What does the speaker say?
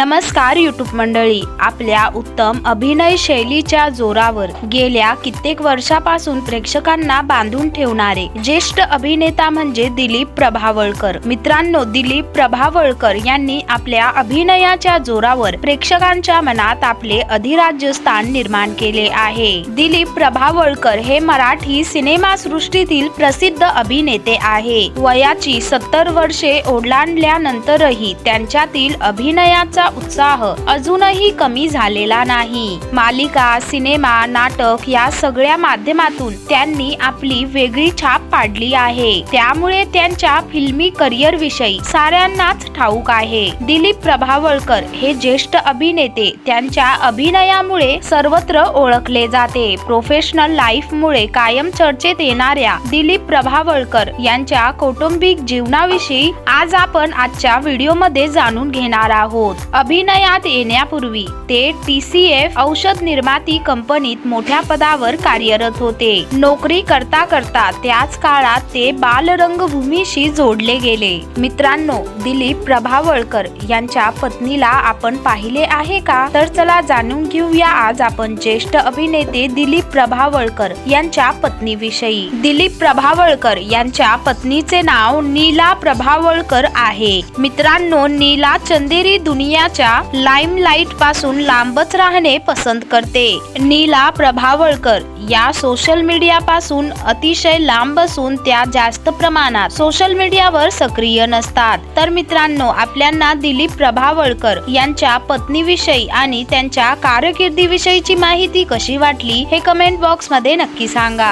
नमस्कार युट्यूब मंडळी. आपल्या उत्तम अभिनय शैलीच्या जोरावर गेल्या कित्येक वर्षापासून प्रेक्षकांना बांधून ठेवणारे ज्येष्ठ अभिनेता म्हणजे दिलीप प्रभावळकर. मित्रांनो दिलीप प्रभावळकर यांनी आपल्या अभिनयाच्या जोरावर प्रेक्षकांच्या मनात आपले अधिराज्य स्थान निर्माण केले आहे. दिलीप प्रभावळकर हे मराठी सिनेमा सृष्टीतील प्रसिद्ध अभिनेते आहे. वयाची सत्तर वर्षे ओलांडल्यानंतरही त्यांच्यातील अभिनयाचा उत्साह अजूनही कमी झालेला नाही. मालिका सिनेमा नाटक या सगळ्या माध्यमातून त्यांनी आपली वेगळी छाप पाडली आहे. त्यामुळे त्यांच्या फिल्मी करिअर विषयी साऱ्यांनाच ठाऊक आहे. दिलीप प्रभावळकर हे ज्येष्ठ अभिनेते त्यांच्या अभिनयामुळे सर्वत्र ओळखले जाते. प्रोफेशनल लाईफ मुळे कायम चर्चेत येणाऱ्या दिलीप प्रभावळकर यांच्या कौटुंबिक जीवनाविषयी आज आपण आजच्या व्हिडिओमध्ये जाणून घेणार आहोत. अभिनयात येण्यापूर्वी ते टी सी एफ औषध निर्माती कंपनीत मोठ्या पदावर कार्यरत होते. नोकरी करता करता त्याच काळात ते बालरंगभूमीशी जोडले गेले. मित्रांनो दिलीप प्रभावळकर यांच्या पत्नीला आपण पाहिले आहे का? तर चला जाणून घेऊया आज आपण ज्येष्ठ अभिनेते दिलीप प्रभावळकर यांच्या पत्नीविषयी. दिलीप प्रभावळकर यांच्या पत्नीचे नाव नीला प्रभावळकर आहे. मित्रांनो नीला चंदेरी दुनिया दुनियाच्या लाईमलाईटपासून लांबच राहणे पसंत करते. नीला प्रभावळकर या सोशल मीडिया पासून अतिशय लांब असून त्या जास्त प्रमाणात सोशल मीडियावर सक्रिय नसतात. तर मित्रांनो आपल्यांना दिलीप प्रभावळकर यांच्या पत्नीविषयी आणि त्यांच्या कारकिर्दीविषयीची माहिती कशी वाटली हे कमेंट बॉक्समध्ये नक्की सांगा.